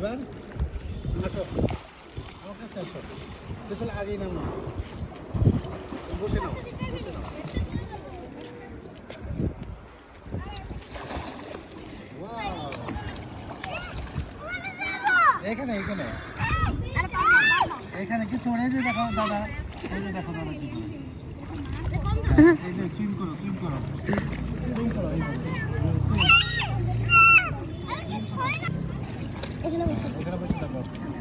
এবার আসো। আমার কাছে আসো। তাহলে আগেই নাম। বসে নাও বসে নাও। Wow! এখানে এখানে। এখানে কিছু নেই যে দেখো দাদা। এই যে দেখো দাদা কি করে। এই যে সুইম করো সুইম করো। সুইম করো এই করো swim। এখানে বসে থাকো নামো নামো মামি কি বলো হাই আসো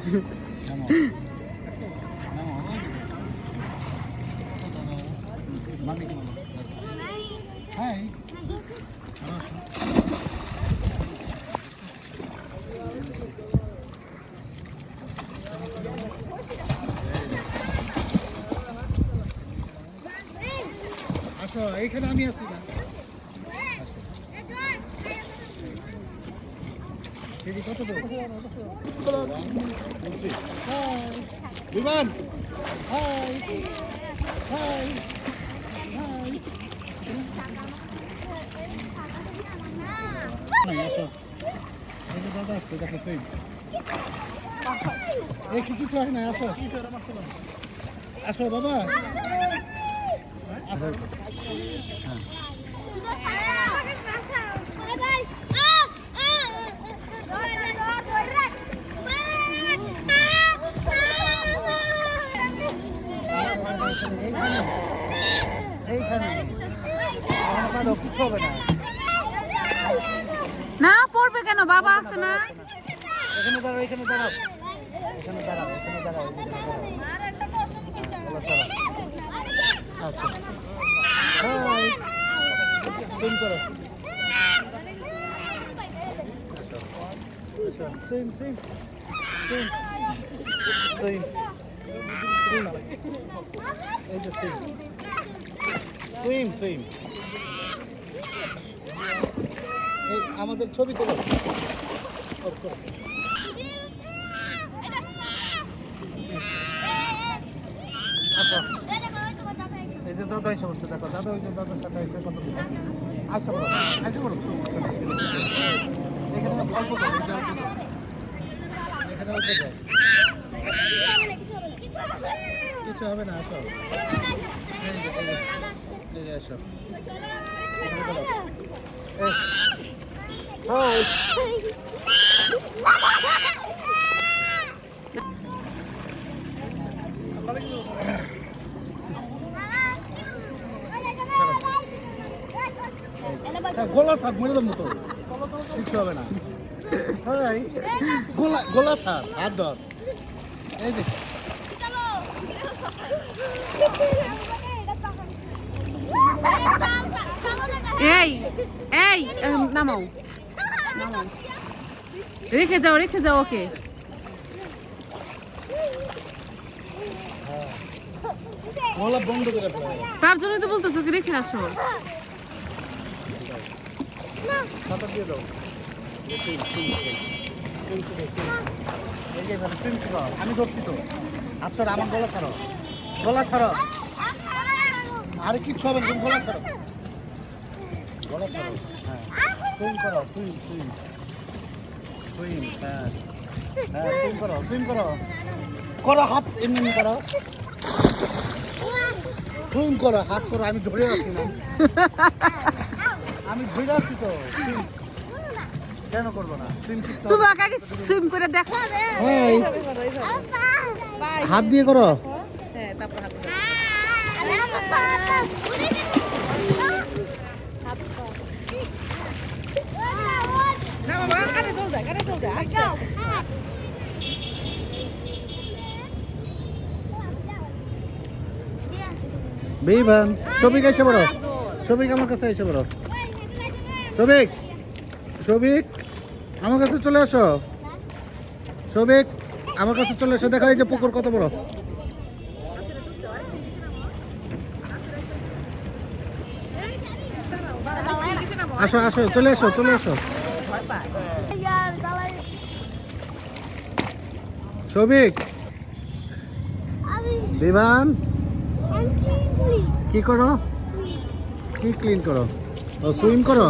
এইখানে আমি আছি না সিঁড়ি কত দূর বিমান হাই হাই হাই দাদা আসছে দেখো কি কিছু হয় না আসো আসো বাবা এইখানে আমার কারও কিছু হবে না না পড়বে কেন বাবা আছে না এখানে দাঁড়াও এখানে দাঁড়াও এখানে দাঁড়াও এখানে দাঁড়াও আচ্ছা করো সুইম সুইম সুইম সুইম এই যে সুইম সুইম সুইম এই আমাদের ছবি তোলো। করো। এই যে দাদা এসে বসছে দেখো, দাদা ওই যে দাদার সাথে এসে কত আসো বলো আসো বলো এখানে অল্প দাও এটা অল্প দাও এখানে অল্প দাও কিছু হবে না আসো হ্যাঁ, গোলা ছাড় মরে যাব তো কিছু হবে না গোলা গোলা ছাড় হাত ধর। এই এই নামাও নামাও। রেখে যাও রেখে যাও ওকে। বন্ধ করে তার জন্যই তো বলতেছো রেখে আসো। খাতা দিয়ে দাও। আমি ধরছি তো। ছাড়ো, আমার গলা ছাড়ো। গলা ছাড়ো। আরে কিচ্ছু হবে তুমি গলা ছাড়ো। গলা ছাড়ো হ্যাঁ। সুইম করো, সুইম সুইম। সুইম হ্যাঁ। হ্যাঁ সুইম করো সুইম করো। করো হাত, এমনি করো। সুইম করো, হাত করো, আমি ধরে আছি না। আমি ধরে আছি তো। কেন করব না? তুমি আগে সুইম করে দেখো। হাত দিয়ে করো। হ্যাঁ তারপর হাত। না বাবা কানে চল যায় কানে চল যায় বিভান সবিক এসে বড় সবিক আমার কাছে এসে বড় সবিক সবিক আমার কাছে চলে আসো। সবিক আমার কাছে চলে এসো দেখা যে পুকুর কত বড়। আসো আসো চলে এসো চলে এসো। সবিক বিভান কি করো? কি ক্লিন করো? ও সুইম করো?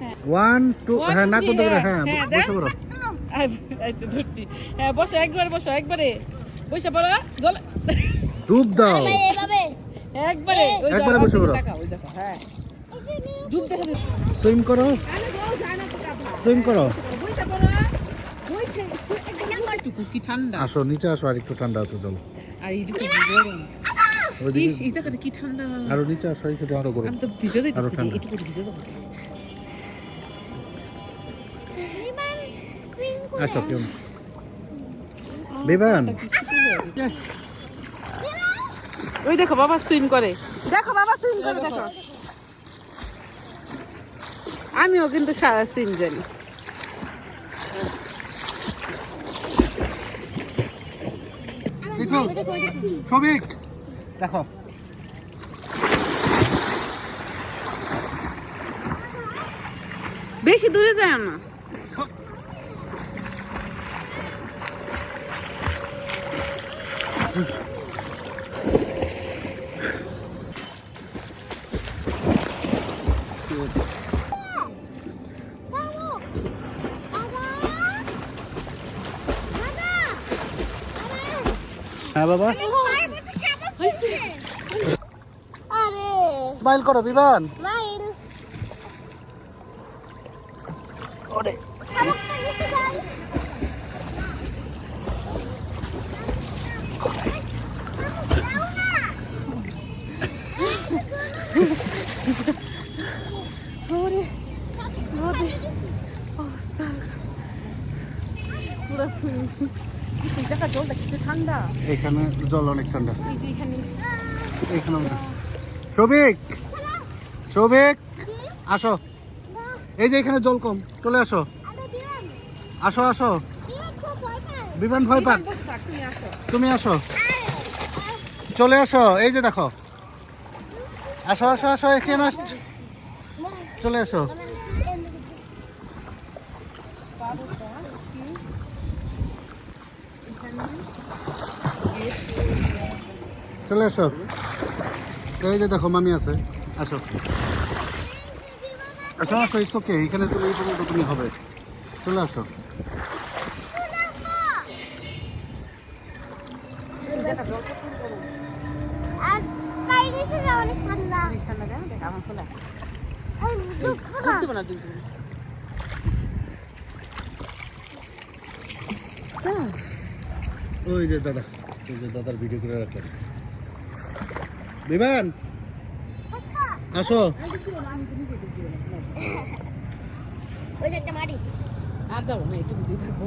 হ্যাঁ ওয়ান টু হ্যাঁ করে হ্যাঁ, হ্যাঁ বসে পড়ো আই আই তো ধরছি। হ্যাঁ বসো একবার বসো একবারে। বসে পড়ো গলা ডুব দাও। একবারে একবারে বসে পড়ো। দেখো, ওই দেখো হ্যাঁ। ডুব দেখো সুইম করো। না সুইম করো। বসে পড়ো বসে একদম কি ঠান্ডা। আসো নিচে আসো আর একটু ঠান্ডা আছে জল আর এই দিকে গরম। ইস এই জায়গাটা কি ঠান্ডা। আরও নিচে আসো এখানে আরও গরম। আমি তো ভিজে যাইতেছি। ভিজে যাব। বিমান ওই দেখো বাবা সুইম করে। দেখো বাবা সুইম করে দেখো। আমিও কিন্তু সারা সুইম জানি। সবিক দেখো। বেশি দূরে যায় না। হ্যাঁ বাবা স্মাইল করো বিমান ওরে এখানে জল অনেক ঠান্ডা। এখানে সবিক সবিক আসো। এই যে এখানে জল কম, চলে আসো। আসো আসো। বিমান ভয় পাক। তুমি আসো। চলে আসো, এই যে দেখো। আসো আসো আসো, এখানে চলে আসো। চলে আসো এই যে দেখো মামি আছে। আসো। আসো আসো ইটস ওকে এখানে তুমি এই পর্যন্ত তুমি হবে। চলে আসো। আর ওই যে দাদা ওই যে দাদার ভিডিও করে রাখলেন বিমান আসো। ওই যে একটা মারি। আর যাব না একটু দিয়ে থাকব।